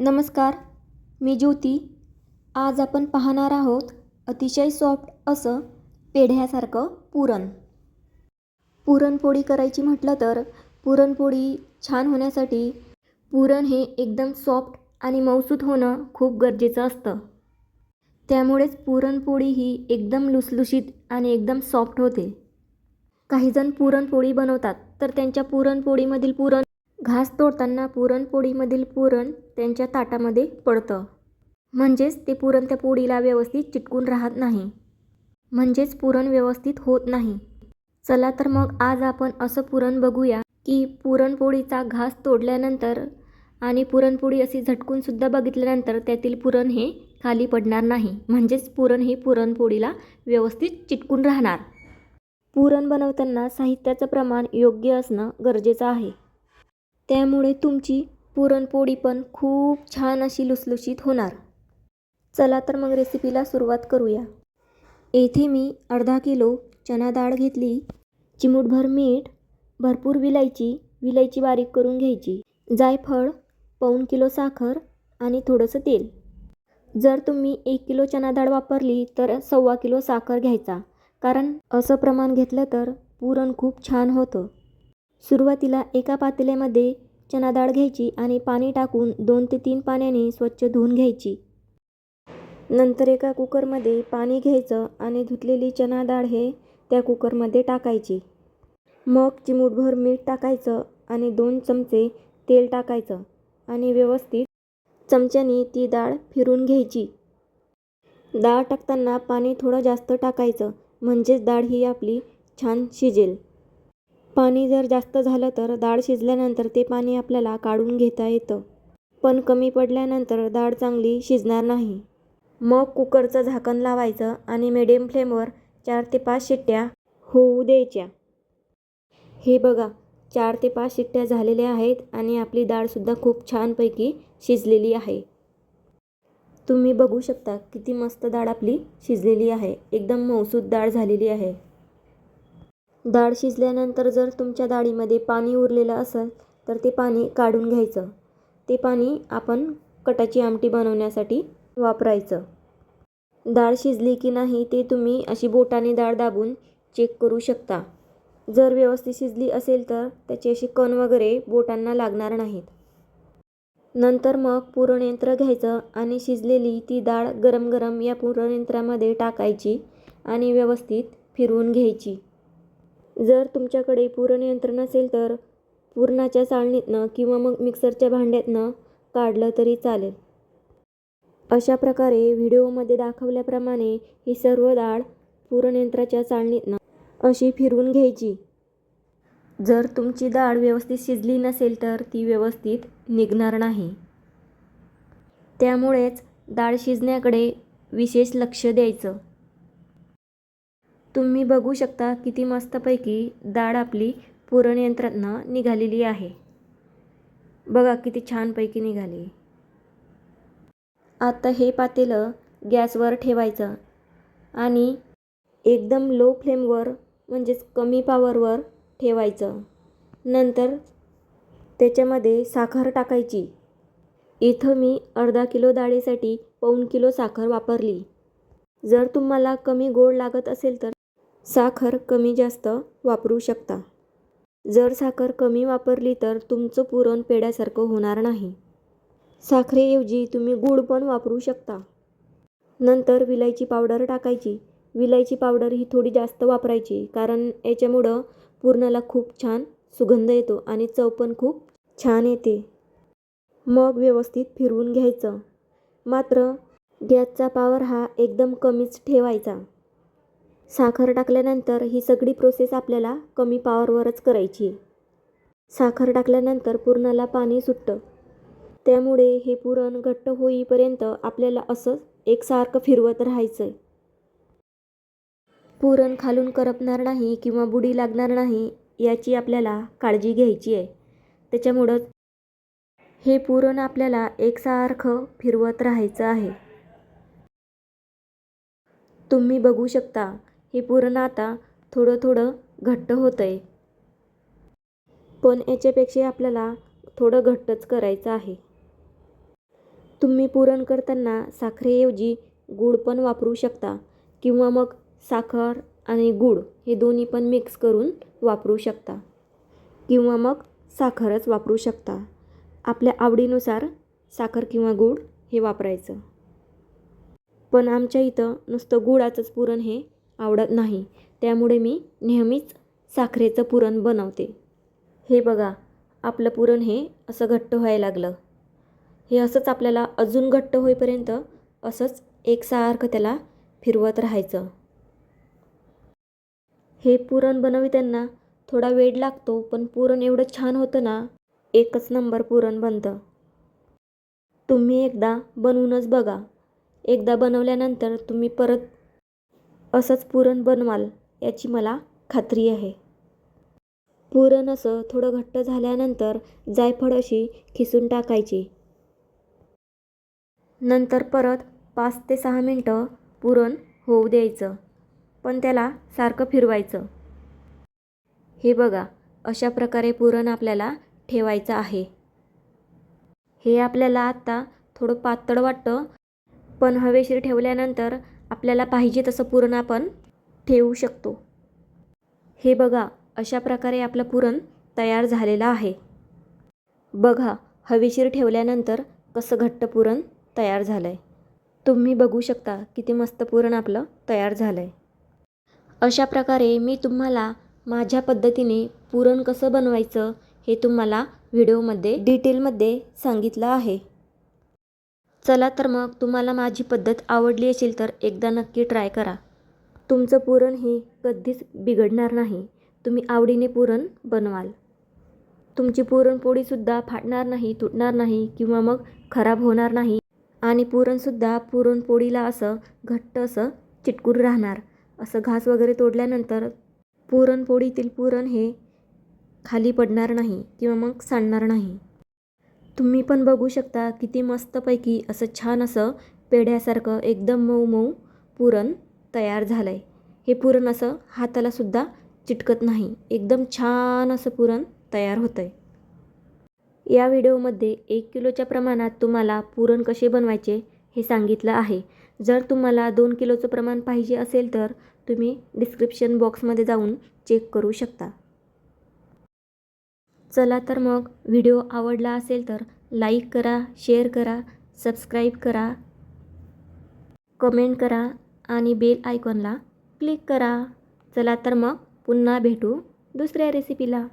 नमस्कार मी ज्योती. आज आपण पाहणार आहोत अतिशय सॉफ्ट असं पेढ्यासारखं पुरण. पुरणपोळी करायची म्हटलं तर पुरणपोळी छान होण्यासाठी पुरण हे एकदम सॉफ्ट आणि मौसूत होणं खूप गरजेचं असतं. त्यामुळेच पुरणपोळी ही एकदम लुसलुशीत आणि एकदम सॉफ्ट होते. काहीजण पुरणपोळी बनवतात तर त्यांच्या पुरणपोळीमधील पुरण घास तोडताना पुरणपोळीमधील पुरण त्यांच्या ताटामध्ये पडतं. म्हणजेच ते पुरण त्या पोळीला व्यवस्थित चिटकून राहत नाही. म्हणजेच पुरण व्यवस्थित होत नाही. चला तर मग आज आपण असं पुरण बघूया की पुरणपोळीचा घास तोडल्यानंतर आणि पुरणपोळी अशी झटकूनसुद्धा बघितल्यानंतर त्यातील पुरण हे खाली पडणार नाही. म्हणजेच पुरण हे पुरणपोळीला व्यवस्थित चिटकून राहणार. पुरण बनवताना साहित्याचं प्रमाण योग्य असणं गरजेचं आहे. त्यामुळे तुमची पुरणपोळी पण खूप छान अशी लुसलुशीत होणार. चला तर मग रेसिपीला सुरुवात करूया. येथे मी अर्धा किलो चना डाळ घेतली. चिमूटभर मीठ भरपूर विलायची विलायची बारीक करून घ्यायची. जायफळ पाऊण किलो साखर आणि थोडंसं तेल. जर तुम्ही एक किलो चना डाळ वापरली तर सव्वा किलो साखर घ्यायचा. कारण असं प्रमाण घेतलं तर पुरण खूप छान होतं. सुरुवातीला एका पातेल्यामध्ये चना डाळ घ्यायची आणि पाणी टाकून दोन ते तीन पाण्याने स्वच्छ धुवून घ्यायची. नंतर एका कुकरमध्ये पाणी घ्यायचं आणि धुतलेली चना डाळ हे त्या कुकरमध्ये टाकायची. मग चिमूटभर मीठ टाकायचं आणि दोन चमचे तेल टाकायचं आणि व्यवस्थित चमच्याने ती डाळ फिरून घ्यायची. डाळ टाकताना पाणी थोडं जास्त टाकायचं म्हणजेच डाळ ही आपली छान शिजेल. पाणी जर जास्त झालं तर डाळ शिजल्यानंतर ते पाणी आपल्याला काढून घेता येतं. पण कमी पडल्यानंतर डाळ चांगली शिजणार नाही. मग कुकरचं झाकण लावायचं आणि मिडियम फ्लेमवर चार ते पाच शिट्ट्या होऊ द्यायच्या. हे बघा चार ते पाच शिट्ट्या झालेल्या आहेत आणि आपली डाळसुद्धा खूप छानपैकी शिजलेली आहे. तुम्ही बघू शकता किती मस्त डाळ आपली शिजलेली आहे. एकदम मऊसूत डाळ झालेली आहे. डाळ शिजल्यानंतर जर तुमच्या डाळीमध्ये पाणी उरलेलं असेल तर ते पाणी काढून घ्यायचं. ते पाणी आपण कटाची आमटी बनवण्यासाठी वापरायचं. डाळ शिजली की नाही ते तुम्ही अशी बोटाने डाळ दाबून चेक करू शकता. जर व्यवस्थित शिजली असेल तर त्याची अशी कण वगैरे बोटांना लागणार नाहीत. नंतर मग पुरणयंत्र घ्यायचं आणि शिजलेली ती डाळ गरम गरम या पुरणयंत्रामध्ये टाकायची आणि व्यवस्थित फिरवून घ्यायची. जर तुमच्याकडे पूरणयंत्र नसेल तर पुरणाच्या चाळणीतनं किंवा मग मिक्सरच्या भांड्यातनं काढलं तरी चालेल. अशा प्रकारे व्हिडिओमध्ये दाखवल्याप्रमाणे ही सर्व डाळ पुरणयंत्राच्या चाळणीतनं अशी फिरवून घ्यायची. जर तुमची डाळ व्यवस्थित शिजली नसेल तर ती व्यवस्थित निघणार नाही. त्यामुळेच डाळ शिजण्याकडे विशेष लक्ष द्यायचं. तुम्ही बघू शकता किती मस्तपैकी डाळ आपली पुरणयंत्रातनं निघालेली आहे. बघा किती छानपैकी निघाली. आता हे पातेलं गॅसवर ठेवायचं आणि एकदम लो फ्लेमवर म्हणजेच कमी पावरवर ठेवायचं. नंतर त्याच्यामध्ये साखर टाकायची. इथं मी अर्धा किलो डाळीसाठी पाऊण किलो साखर वापरली. जर तुम्हाला कमी गोड लागत असेल तर साखर कमी जास्त वापरू शकता. जर साखर कमी वापरली तर तुमचं पुरण पेढ्यासारखं होणार नाही. साखरेऐवजी तुम्ही गूळ पण वापरू शकता. नंतर विलायची पावडर टाकायची. विलायची पावडर ही थोडी जास्त वापरायची कारण याच्यामुळं पुरणाला खूप छान सुगंध येतो आणि चव पण खूप छान येते. मग व्यवस्थित फिरवून घ्यायचं. मात्र गॅसचा पावर हा एकदम कमीच ठेवायचा. साखर टाकल्यानंतर ही सगळी प्रोसेस आपल्याला कमी पावरवरच करायची. आहे साखर टाकल्यानंतर पुरणाला पाणी सुटतं. त्यामुळे हे पुरण घट्ट होईपर्यंत आपल्याला असं एकसारखं फिरवत राहायचं आहे पुरण खालून करपणार नाही किंवा बुडी लागणार नाही याची आपल्याला काळजी घ्यायची आहे. त्याच्यामुळं हे पुरण आपल्याला एकसारखं फिरवत राहायचं आहे. तुम्ही बघू शकता हे पुरण आता थोडं थोडं घट्ट होतं आहे पण याच्यापेक्षा आपल्याला थोडं घट्टच करायचं आहे. तुम्ही पुरण करताना साखरेऐवजी गूळ पण वापरू शकता किंवा मग साखर आणि गूळ हे दोन्ही पण मिक्स करून वापरू शकता किंवा मग साखरच वापरू शकता. आपल्या आवडीनुसार साखर किंवा गूळ हे वापरायचं. पण आमच्या इथं नुसतं गुळाचंच पुरण हे आवडत नाही. त्यामुळे मी नेहमीच साखरेचं पुरण बनवते. हे बघा आपलं पुरण हे असं घट्ट व्हायला लागलं. हे असंच आपल्याला अजून घट्ट होईपर्यंत असंच एकसारखं त्याला फिरवत राहायचं. हे पुरण बनविताना थोडा वेळ लागतो पण पुरण एवढं छान होतं ना एकच नंबर पुरण बनतं. तुम्ही एकदा बनवूनच बघा. एकदा बनवल्यानंतर तुम्ही परत असंच पुरण बनवाल याची मला खात्री आहे. पुरण असं थोडं घट्ट झाल्यानंतर जायफळ अशी खिसून टाकायची. नंतर परत पाच ते सहा मिनटं पुरण होऊ द्यायचं पण त्याला सारखं फिरवायचं. हे बघा अशा प्रकारे पुरण आपल्याला ठेवायचं आहे. हे आपल्याला आत्ता थोडं पातळ वाटतं पण हवेशीर ठेवल्यानंतर आपल्याला पाहिजे तसं पुरण आपण ठेवू शकतो. हे बघा अशा प्रकारे आपलं पुरण तयार झालेलं आहे. बघा हवेशीर ठेवल्यानंतर कसं घट्ट पुरण तयार झालं आहे तुम्ही बघू शकता किती मस्त पुरण आपलं तयार झालं आहे अशा प्रकारे मी तुम्हाला माझ्या पद्धतीने पुरण कसं बनवायचं हे तुम्हाला व्हिडिओमध्ये डिटेलमध्ये सांगितलं आहे. चला तर मग तुम्हाला माझी पद्धत आवडली असेल तर एकदा नक्की ट्राय करा. तुमचं पुरण हे कधीच बिघडणार नाही. तुम्ही आवडीने पुरण बनवाल. तुमची पुरणपोळीसुद्धा फाटणार नाही तुटणार नाही किंवा मग खराब होणार नाही. आणि पुरणसुद्धा पुरणपोळीला असं घट्ट असं चिटकून राहणार. असं घास वगैरे तोडल्यानंतर पुरणपोळीतील पुरण हे खाली पडणार नाही किंवा मग सांडणार नाही. तुम्ही पण बघू शकता किती मस्तपैकी असं छान असं पेढ्यासारखं एकदम मऊ मऊ पुरण तयार झालं आहे हे पुरण असं हातालासुद्धा चिटकत नाही. एकदम छान असं पुरण तयार होतं आहे या व्हिडिओमध्ये एक किलोच्या प्रमाणात तुम्हाला पुरण कसे बनवायचे हे सांगितलं आहे. जर तुम्हाला दोन किलोचं प्रमाण पाहिजे असेल तर तुम्ही डिस्क्रिप्शन बॉक्समध्ये जाऊन चेक करू शकता. चला तर मग व्हिडिओ आवडला असेल तर लाईक करा शेअर करा सबस्क्राईब करा कमेंट करा आणि बेल आयकॉनला क्लिक करा. चला तर मग पुन्हा भेटू दुसऱ्या रेसिपीला